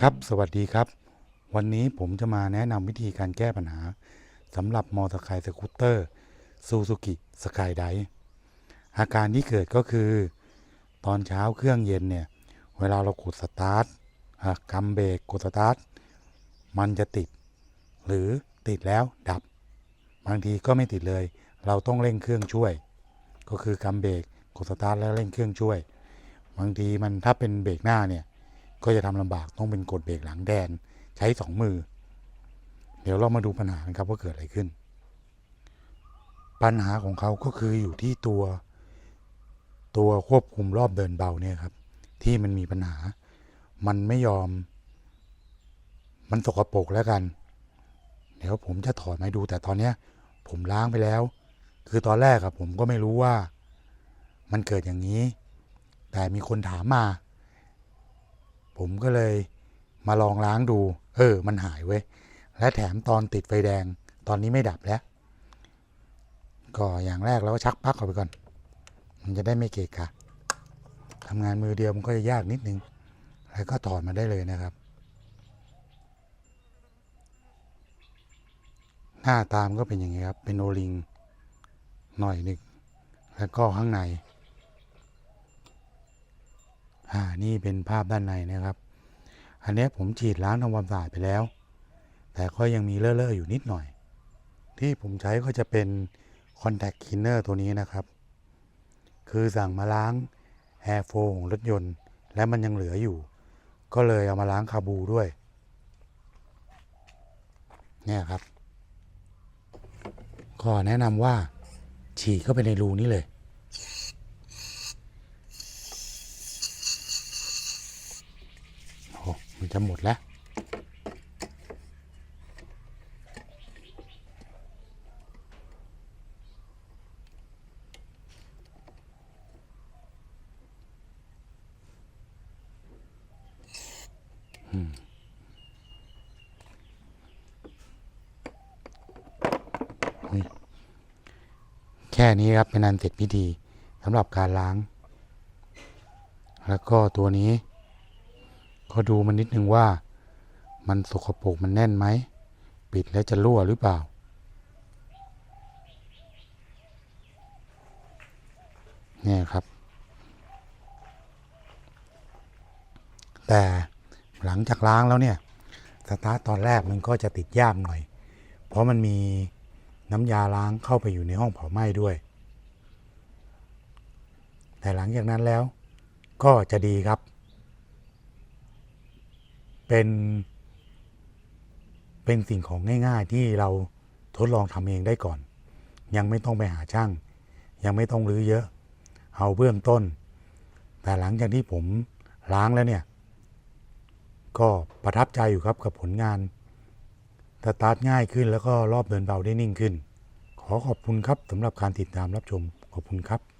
ครับสวัสดีครับ วันนี้ผมจะมาแนะนำวิธีการแก้ปัญหาสำหรับมอเตอร์ไซค์สกูตเตอร์ซูซูกิสกายไดอาการที่เกิดก็คือ ตอนเช้าเครื่องเย็นเนี่ย เวลาเรากดสตาร์ทอะกำเบรกกดสตาร์ทมันจะติด หรือติดแล้วดับ บางทีก็ไม่ติดเลย เราต้องเร่งเครื่องช่วย ก็คือกำเบรก กดสตาร์ทแล้วเร่งเครื่องช่วย บางทีมันถ้าเป็นเบรกหน้าเนี่ย ก็จะทำลำบากต้องเป็นกดเบรกหลังแดนใช้สองมือ เดี๋ยวเรามาดูปัญหากันครับว่าเกิดอะไรขึ้น ปัญหาของเขาก็คืออยู่ที่ตัว ตัวควบคุมรอบเดินเบาเนี่ยครับ ที่มันมีปัญหา มันไม่ยอม มันสกปรกแล้วกัน เดี๋ยวผมจะถอดมาดูแต่ตอนเนี้ยผมล้างไปแล้ว คือตอนแรกอะผมก็ไม่รู้ว่า มันเกิดอย่างนี้ แต่มีคนถามมา ผมก็เลยมาลองล้างดู เออ มันหายเว้ย และแถมตอนติดไฟแดง ตอนนี้ไม่ดับแล้ว ก็อย่างแรกเราก็ชักปลั๊กออกไปก่อน มันจะได้ไม่เกะกะทำงานมือเดียวมันก็จะยากนิดนึง แล้วก็ถอดมาได้เลยนะครับ หน้าตามก็เป็นอย่างนี้ครับ เป็นโอลิงหน่อยหนึงแล้วก็ข้างใน อ่านี่เป็นภาพด้านในนะครับ อันนี้ผมฉีดล้างทำความสะอาดไปแล้ว แต่ก็ยังมีเลอะๆอยู่นิดหน่อย ที่ผมใช้ก็จะเป็น Contact Cleaner ตัวนี้นะครับ คือสั่งมาล้าง Air f l o w ของรถยนต์ และมันยังเหลืออยู่ ก็เลยเอามาล้างคาบูด้วย เนี่ยครับ ก็แนะนำว่าฉีดเข้าไปในรูนี้เลย โอ้ มันจะหมดแล้วแค่นี้ครับเป็นอันเสร็จพิธีสำหรับการล้าง แล้วก็ตัวนี้ ก็ดูมันนิดนึงว่า มันสกปรกมันแน่นไหม ปิดแล้วจะรั่วหรือเปล่า เนี่ยครับ แต่หลังจากล้างแล้วเนี่ยสตาร์ทตอนแรกมันก็จะติดยากหน่อย เพราะมันมีน้ำยาล้างเข้าไปอยู่ในห้องเผาไหม้ด้วย แต่หลังจากนั้นแล้วก็จะดีครับ เป็นเป็นสิ่งของง่าย ๆ ที่เราทดลองทำเองได้ก่อน ยังไม่ต้องไปหาช่าง ยังไม่ต้องรื้อเยอะ เอาเบื้องต้น แต่หลังจากที่ผมล้างแล้วเนี่ย ก็ประทับใจอยู่ครับกับผลงานสตาร์ทง่ายขึ้นแล้วก็รอบเดินเบาได้นิ่งขึ้น ขอขอบคุณครับสำหรับการติดตามรับชมขอบคุณครับ